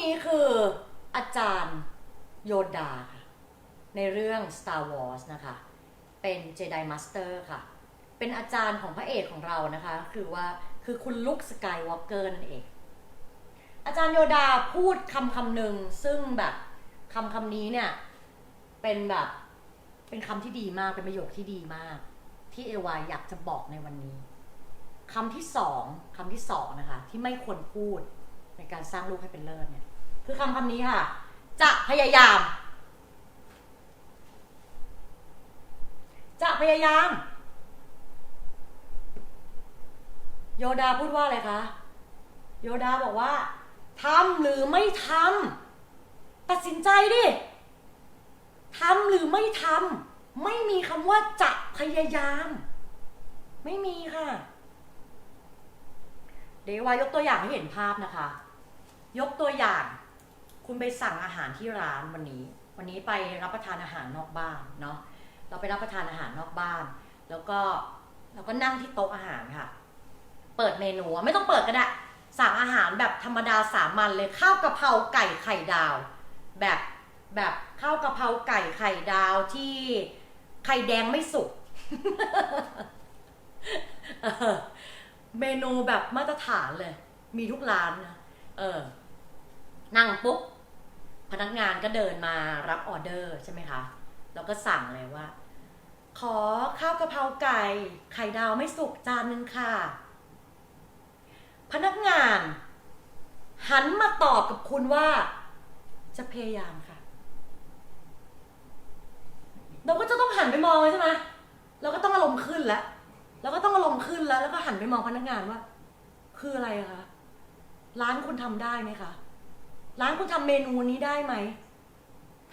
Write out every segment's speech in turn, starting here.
นี้คืออาจารย์โยดาค่ะในเรื่อง Star Wars นะคะ เป็น Jedi Master ค่ะ เป็นอาจารย์ของพระเอกของเรานะคะ คือว่าคือคุณลุคสกายวอล์กเกอร์นั่นเอง อาจารย์โยดาพูดคำคำหนึ่งซึ่งแบบคำคำนี้เนี่ยเป็นแบบเป็นคำที่ดีมากเป็นประโยคที่ดีมาก ที่เอวาอยากจะบอกในวันนี้คำที่สองคำที่สองนะคะ ที่ไม่ควรพูด ในการสร้างลูกให้เป็นเลิศเนี่ย คือคำคำนี้ค่ะ จะพยายาม จะพยายาม โยดาพูดว่าอะไรคะ โยดาบอกว่าทำหรือไม่ทำตัดสินใจดิทำหรือไม่ทำไม่มีคำว่าจะพยายาม ไม่มีค่ะ เดี๋ยววายกตัวอย่างให้เห็นภาพนะคะ ยกตัวอย่าง คุณไปสั่งอาหารที่ร้านวันนี้ วันนี้ไปรับประทานอาหารนอกบ้านเนาะเราไปรับประทานอาหารนอกบ้าน แล้วก็เราก็นั่งที่โต๊ะอาหารค่ะ เปิดเมนูไม่ต้องเปิดก็ได้สั่งอาหารแบบธรรมดาสามัญเลยข้าวกะเพราไก่ไข่ดาว แบบแบบข้าวกะเพราไก่ไข่ดาวที่ไข่แดงไม่สุกเออเมนูแบบมาตรฐานเลย มีทุกร้านนะเออ นั่งปุ๊บพนักงานก็เดินมารับออเดอร์ใช่ไหมคะ แล้วก็สั่งเลยว่า ขอข้าวกะเพราไก่ไข่ดาวไม่สุกจานหนึ่งค่ะ พนักงาน หันมาตอบกับคุณว่า จะพยายามค่ะ เราก็จะต้องหันไปมองเลยใช่ไหมเราก็ต้องอารมณ์ขึ้นแล้วเราก็ต้องอารมณ์ขึ้นแล้ว แล้วก็หันไปมองพนักงานว่า คืออะไรคะร้านคุณทำได้ไหมคะ ร้านคุณทำเมนูนี้ได้ไหม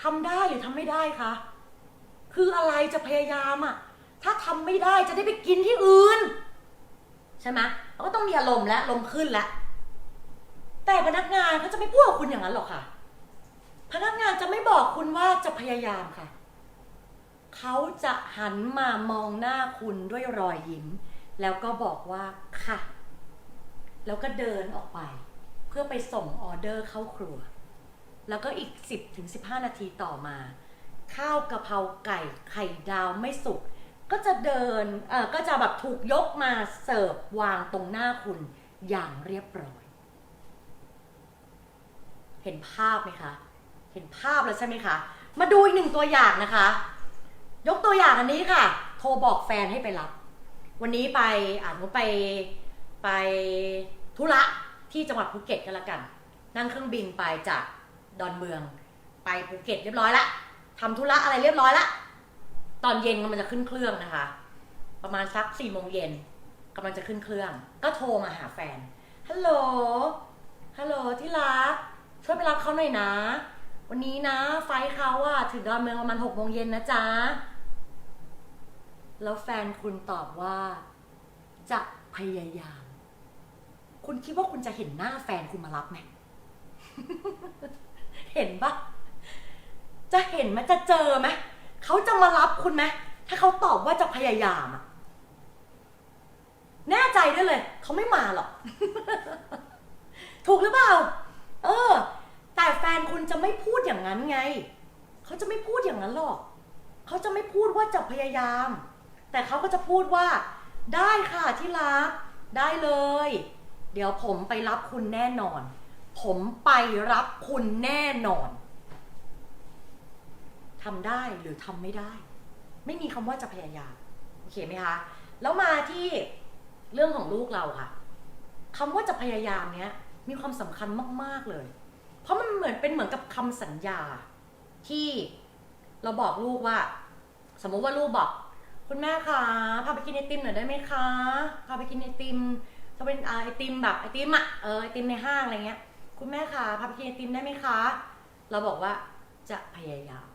ทำได้หรือทำไม่ได้คะคืออะไรจะพยายามอะถ้าทำไม่ได้จะได้ไปกินที่อื่น ใช่ไหมเราก็ต้องมีอารมณ์และลมขึ้นแล้วแต่พนักงานเขาจะไม่พูดกับคุณอย่างนั้นหรอกค่ะ พนักงานจะไม่บอกคุณว่าจะพยายามค่ะ เขาจะหันมามองหน้าคุณด้วยรอยยิ้ม แล้วก็บอกว่าค่ะ แล้วก็เดินออกไป พื่อไปส่งออเดอร์เข้าครัว แล้วก็อีก 10ถึง15 นาทีต่อมา ข้าวกะเพราไก่ไข่ดาวไม่สุกก็จะเดินเออก็จะแบบถูกยกมาเสิร์ฟวางตรงหน้าคุณอย่างเรียบร้อย เห็นภาพไหมคะ เห็นภาพแล้วใช่ไหมคะ มาดูอีกหนึ่งตัวอย่างนะคะ ยกตัวอย่างอันนี้ค่ะ โทรบอกแฟนให้ไปรับ วันนี้ไปอ่านว่าไปไปธุระ ที่จังหวัดภูเก็ตกันละกัน นั่งเครื่องบินไปจากดอนเมือง ไปภูเก็ตเรียบร้อยละทำธุระอะไรเรียบร้อยละตอนเย็นมันจะขึ้นเครื่องนะคะ ประมาณสักสี่โมงเย็นกำลังจะขึ้นเครื่อง ก็โทรมาหาแฟนฮัลโหลฮัลโหลที่รักช่วยไปรับเขาหน่อยนะ วันนี้นะ ไฟเขาอะถึงดอนเมืองประมาณหกโมงเย็นนะจ๊ะแล้วแฟนคุณตอบว่า จะพยายาม คุณคิดว่าคุณจะเห็นหน้าแฟนคุณมารับไหม เห็นปะจะเห็นไหมจะเจอไหมเขาจะมารับคุณไหมถ้าเขาตอบว่าจะพยายามอะแน่ใจได้เลย เขาไม่มาหรอก ถูกหรือเปล่า เออ แต่แฟนคุณจะไม่พูดอย่างนั้นไง เขาจะไม่พูดอย่างนั้นหรอก เขาจะไม่พูดว่าจะพยายาม แต่เขาก็จะพูดว่า ได้ค่ะที่รัก ได้เลย เดี๋ยวผมไปรับคุณแน่นอน ผมไปรับคุณแน่นอนทำได้หรือทำไม่ได้ ไม่มีคำว่าจะพยายามโอเคไหมคะแล้วมาที่เรื่องของลูกเราค่ะคำว่าจะพยายามเนี้ยมีความสำคัญมาก ๆเลย เพราะมันเหมือนเป็นเหมือนกับคำสัญญาที่เราบอกลูกว่า สมมุติว่าลูกบอก คุณแม่คะพาไปกินไอติมหน่อยได้ไหมคะพาไปกินไอติมาเป็นไอติมแบบไอติมอะเออไอติมในห้างอะไรเงี้ย คุณแม่คะพาไปกินไอติมได้ไหมคะ เราบอกว่าจะพยายาม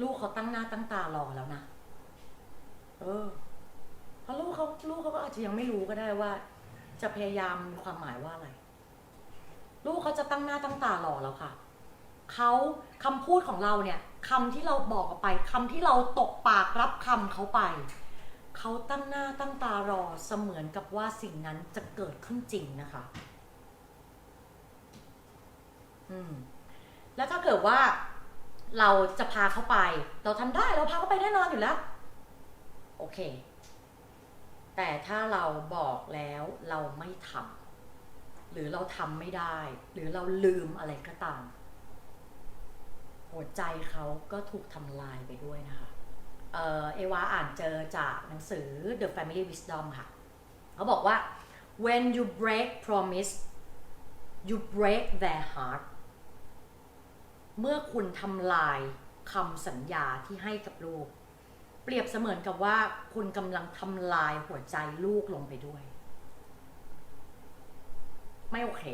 ลูกเขาตั้งหน้าตั้งตารอแล้วนะเออเพราะลูกเขาลูกเขาก็อาจจะยังไม่รู้ก็ได้ว่า จะพยายามมีความหมายว่าอะไร ลูกเขาจะตั้งหน้าตั้งตารอแล้วค่ะเขาคำพูดของเราเนี่ยคำที่เราบอกออกไปคำที่เราตกปากรับคำเขาไป เขาตั้งหน้าตั้งตารอเสมือนกับว่าสิ่งนั้นจะเกิดขึ้นจริงนะคะ อืม แล้วถ้าเกิดว่าเราจะพาเขาไป เราทำได้เราพาเขาไปแน่นอนอยู่แล้ว โอเค แต่ถ้าเราบอกแล้วเราไม่ทำหรือเราทำไม่ได้ หรือเราลืมอะไรก็ตาม หัวใจเขาก็ถูกทำลายไปด้วยนะคะ เออเอวาอ่านเจอจากหนังสือ The Family Wisdom ค่ะ เขาบอกว่า when you break promise you break their heart เมื่อคุณทำลายคำสัญญาที่ให้กับลูก เปรียบเสมือนกับว่าคุณกำลังทำลายหัวใจลูกลงไปด้วย ไม่โอเค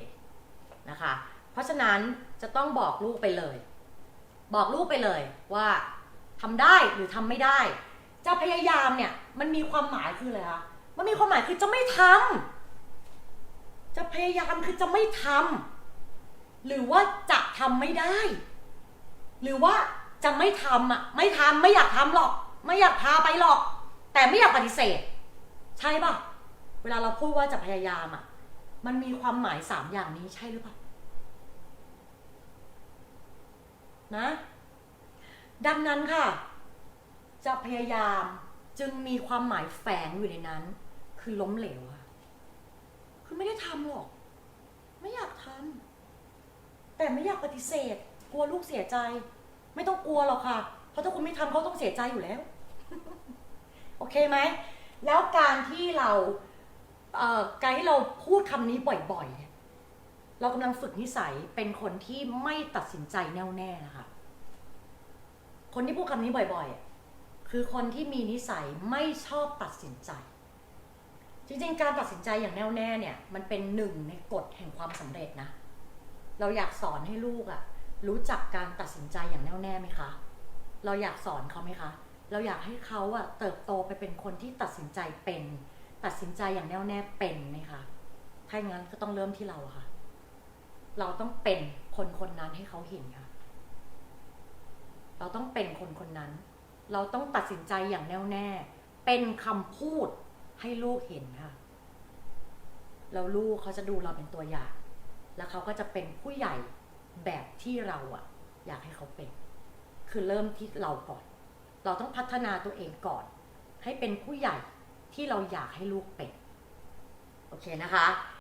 นะคะ เพราะฉะนั้นจะต้องบอกลูกไปเลย บอกลูกไปเลยว่า ทำได้หรือทำไม่ได้ จะพยายามเนี่ย มันมีความหมายคืออะไรคะมันมีความหมายคือจะไม่ทำจะพยายามคือจะไม่ทำหรือว่าจะทำไม่ได้ หรือว่าจะไม่ทำอะไม่ทำไม่อยากทำหรอก ไม่อยากพาไปหรอก แต่ไม่อยากปฏิเสธ ใช่ป่ะเวลาเราพูดว่าจะพยายามอะมันมีความหมายสามอย่างนี้ใช่หรือเปล่านะ ดังนั้นค่ะ จะพยายามจึงมีความหมายแฝงอยู่ในนั้น คือล้มเหลวค่ะ คือไม่ได้ทำหรอก ไม่อยากทำแต่ไม่อยากปฏิเสธ กลัวลูกเสียใจ ไม่ต้องกลัวหรอกค่ะ เพราะถ้าคุณไม่ทำเขาต้องเสียใจอยู่แล้ว โอเคไหม แล้วการที่เราเการที่เราพูดคำนี้บ่อยๆ เรากำลังฝึกนิสัยเป็นคนที่ไม่ตัดสินใจแน่วแน่นะคะ คนที่พูดคำนี้บ่อยๆ คือคนที่มีนิสัยไม่ชอบตัดสินใจ จริงๆ การตัดสินใจอย่างแน่วแน่เนี่ย มันเป็นหนึ่งในกฎแห่งความสำเร็จนะ เราอยากสอนให้ลูกอะรู้จักการตัดสินใจอย่างแน่วแน่ไหมคะ เราอยากสอนเขาไหมคะ เราอยากให้เขาอะเติบโตไปเป็นคนที่ตัดสินใจเป็น ตัดสินใจอย่างแน่วแน่เป็นไหมคะ ถ้าอย่างนั้นก็ต้องเริ่มที่เราอะค่ะ เราต้องเป็นคนคนนั้นให้เขาเห็นค่ะ เราต้องเป็นคนคนนั้น เราต้องตัดสินใจอย่างแน่วแน่ เป็นคำพูดให้ลูกเห็นค่ะ แล้วลูกเขาจะดูเราเป็นตัวอย่าง แล้วเขาก็จะเป็นผู้ใหญ่แบบที่เราอะอยากให้เขาเป็น คือเริ่มที่เราก่อน เราต้องพัฒนาตัวเองก่อน ให้เป็นผู้ใหญ่ที่เราอยากให้ลูกเป็น โอเคนะคะ